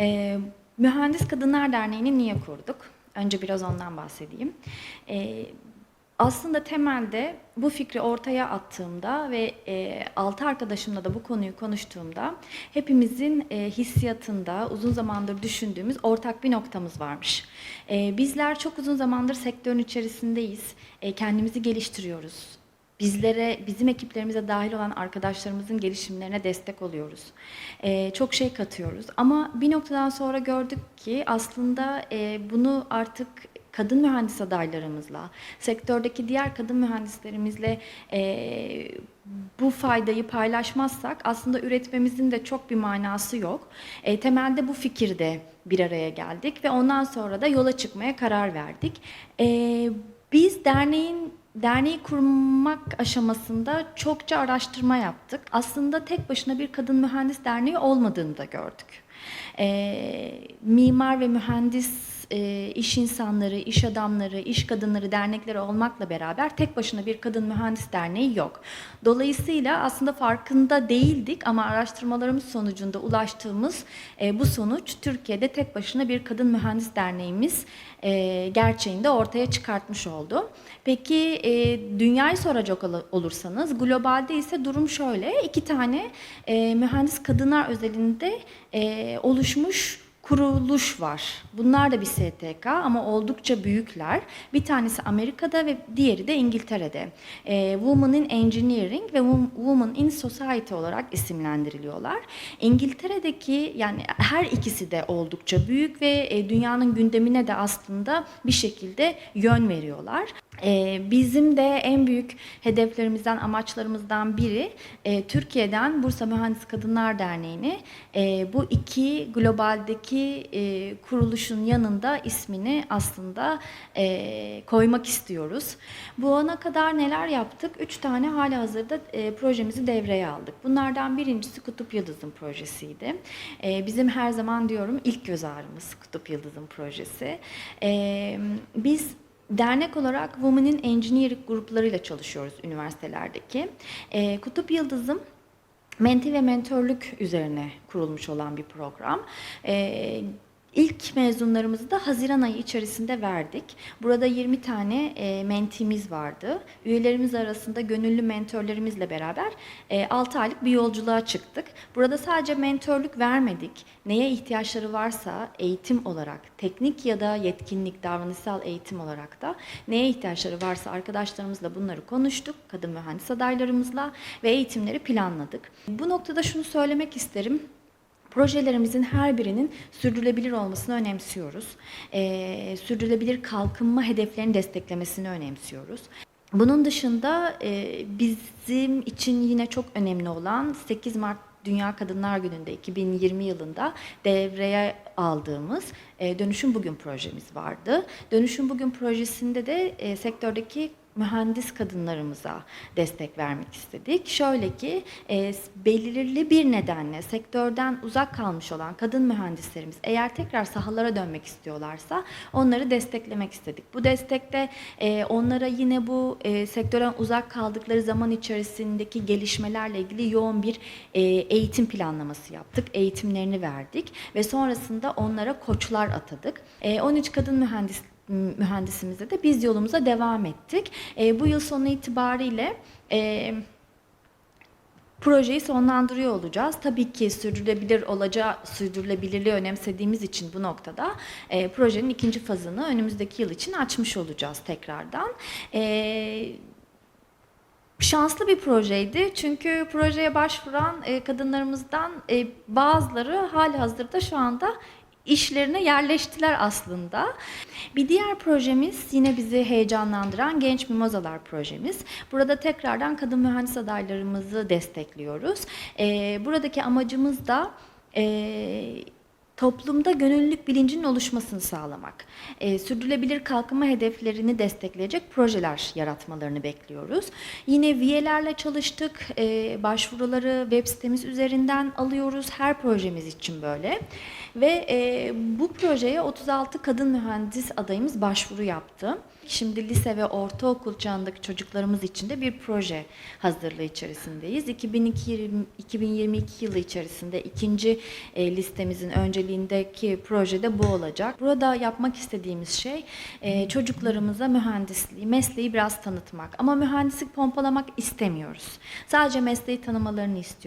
Eee, Mühendis Kadınlar Derneği'ni niye kurduk? Önce biraz ondan bahsedeyim. Eee, aslında temelde bu fikri ortaya attığımda ve eee altı arkadaşımla da bu konuyu konuştuğumda hepimizin eee, hissiyatında uzun zamandır düşündüğümüz ortak bir noktamız varmış. Eee, bizler çok uzun zamandır sektörün içerisindeyiz. Eee, kendimizi geliştiriyoruz. Bizlere, bizim ekiplerimize dahil olan arkadaşlarımızın gelişimlerine destek oluyoruz. Ee, çok şey katıyoruz. Ama bir noktadan sonra gördük ki aslında e, bunu artık kadın mühendis adaylarımızla, sektördeki diğer kadın mühendislerimizle e, bu faydayı paylaşmazsak aslında üretmemizin de çok bir manası yok. E, temelde bu fikirde bir araya geldik ve ondan sonra da yola çıkmaya karar verdik. E, biz derneğin Derneği kurmak aşamasında çokça araştırma yaptık. Aslında tek başına bir kadın mühendis derneği olmadığını da gördük. Ee, mimar ve mühendis e, iş insanları, iş adamları, iş kadınları dernekleri olmakla beraber tek başına bir kadın mühendis derneği yok. Dolayısıyla aslında farkında değildik ama araştırmalarımız sonucunda ulaştığımız e, bu sonuç Türkiye'de tek başına bir kadın mühendis derneğimiz e, gerçeğinde ortaya çıkartmış oldu. Peki e, dünyayı soracak ol- olursanız globalde ise durum şöyle. iki tane e, mühendis kadınlar özelinde e, oluşmuş kuruluş var. Bunlar da bir STK ama oldukça büyükler. Bir tanesi Amerika'da ve diğeri de İngiltere'de. E, Women in Engineering ve Wom- Women in Society olarak isimlendiriliyorlar. İngiltere'deki yani her ikisi de oldukça büyük ve e, dünyanın gündemine de aslında bir şekilde yön veriyorlar. E, bizim de en büyük hedeflerimizden, amaçlarımızdan biri e, Türkiye'den Bursa Mühendis Kadınlar Derneği'ni e, bu iki globaldeki e, kuruluşun yanında ismini aslında koymak istiyoruz. Bu ana kadar neler yaptık? Üç tane hali hazırda projemizi devreye aldık. Bunlardan birincisi Kutup Yıldızım projesiydi. Bizim her zaman diyorum ilk göz ağrımız Kutup Yıldızım projesi. Biz Dernek olarak Women in Engineering gruplarıyla çalışıyoruz üniversitelerdeki. E, Kutup Yıldızım menti ve mentörlük üzerine kurulmuş olan bir program. E, İlk mezunlarımızı da Haziran ayı içerisinde verdik. Burada 20 tane e, mentimiz vardı. Üyelerimiz arasında gönüllü mentörlerimizle beraber e, 6 aylık bir yolculuğa çıktık. Burada sadece mentörlük vermedik. Neye ihtiyaçları varsa eğitim olarak, teknik ya da yetkinlik, davranışsal eğitim olarak da neye ihtiyaçları varsa arkadaşlarımızla bunları konuştuk. Kadın mühendis adaylarımızla ve eğitimleri planladık. Bu noktada şunu söylemek isterim. Projelerimizin her birinin sürdürülebilir olmasını önemsiyoruz. Ee, sürdürülebilir kalkınma hedeflerini desteklemesini önemsiyoruz. Bunun dışında e, bizim için yine çok önemli olan 8 Mart Dünya Kadınlar Günü'nde 2020 yılında devreye aldığımız e, Dönüşüm Bugün projemiz vardı. Dönüşüm Bugün projesinde de e, sektördeki mühendis kadınlarımıza destek vermek istedik. Şöyle ki e, belirli bir nedenle sektörden uzak kalmış olan kadın mühendislerimiz eğer tekrar sahalara dönmek istiyorlarsa onları desteklemek istedik. Bu destekte e, onlara yine bu e, sektörden uzak kaldıkları zaman içerisindeki gelişmelerle ilgili yoğun bir e, eğitim planlaması yaptık. Eğitimlerini verdik ve sonrasında onlara koçlar atadık. E, 13 kadın mühendis mühendisimize de biz yolumuza devam ettik. E, bu yıl sonu itibariyle e, projeyi sonlandırıyor olacağız. Tabii ki sürdürülebilir olacağı, sürdürülebilirliği önemsediğimiz için bu noktada e, projenin ikinci fazını önümüzdeki yıl için açmış olacağız tekrardan. E, Şanslı bir projeydi çünkü projeye başvuran e, kadınlarımızdan e, bazıları hali hazırda şu anda işlerine yerleştiler aslında. Bir diğer projemiz yine bizi heyecanlandıran Genç Mimozalar projemiz. Burada tekrardan kadın mühendis adaylarımızı destekliyoruz. E, buradaki amacımız da e, toplumda gönüllülük bilincinin oluşmasını sağlamak. E, sürdürülebilir kalkınma hedeflerini destekleyecek projeler yaratmalarını bekliyoruz. Yine VIE'lerle çalıştık. E, başvuruları web sitemiz üzerinden alıyoruz. Her projemiz için böyle. Ve e, bu projeye 36 kadın mühendis adayımız başvuru yaptı. Şimdi lise ve ortaokul çağındaki çocuklarımız için de bir proje hazırlığı içerisindeyiz. 2022, 2022 yılı içerisinde ikinci e, listemizin önceliğindeki projede bu olacak. Burada yapmak istediğimiz şey e, çocuklarımıza mühendisliği, mesleği biraz tanıtmak. Ama mühendislik pompalamak istemiyoruz. Sadece mesleği tanımalarını istiyoruz.